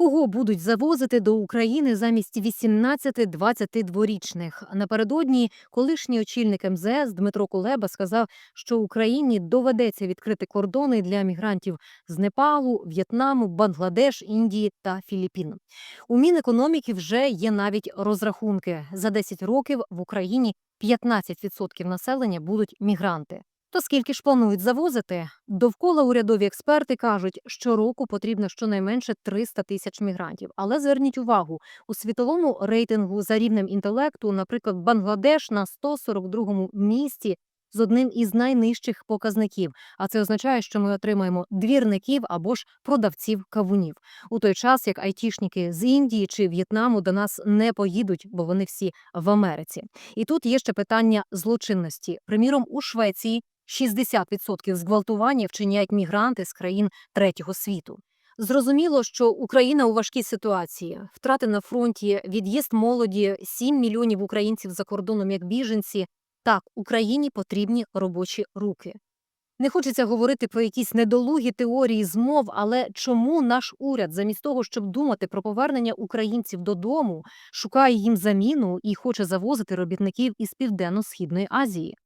Кого будуть завозити до України замість 18-22-річних? Напередодні колишній очільник МЗС Дмитро Кулеба сказав, що Україні доведеться відкрити кордони для мігрантів з Непалу, В'єтнаму, Бангладеш, Індії та Філіппін. У Мінекономіки вже є навіть розрахунки. За 10 років в Україні 15% населення будуть мігранти. То скільки ж планують завозити? Довкола урядові експерти кажуть, що року потрібно щонайменше 300 тисяч мігрантів. Але зверніть увагу, у світовому рейтингу за рівнем інтелекту, наприклад, Бангладеш на 142-му місці з одним із найнижчих показників. А це означає, що ми отримаємо двірників або ж продавців кавунів. У той час як айтішники з Індії чи В'єтнаму до нас не поїдуть, бо вони всі в Америці. І тут є ще питання злочинності. Приміром, у Швеції 60% зґвалтування вчиняють мігранти з країн третього світу. Зрозуміло, що Україна у важкій ситуації. Втрати на фронті, від'їзд молоді, 7 мільйонів українців за кордоном як біженці. Так, Україні потрібні робочі руки. Не хочеться говорити про якісь недолугі теорії змов, але чому наш уряд, замість того, щоб думати про повернення українців додому, шукає їм заміну і хоче завозити робітників із Південно-Східної Азії?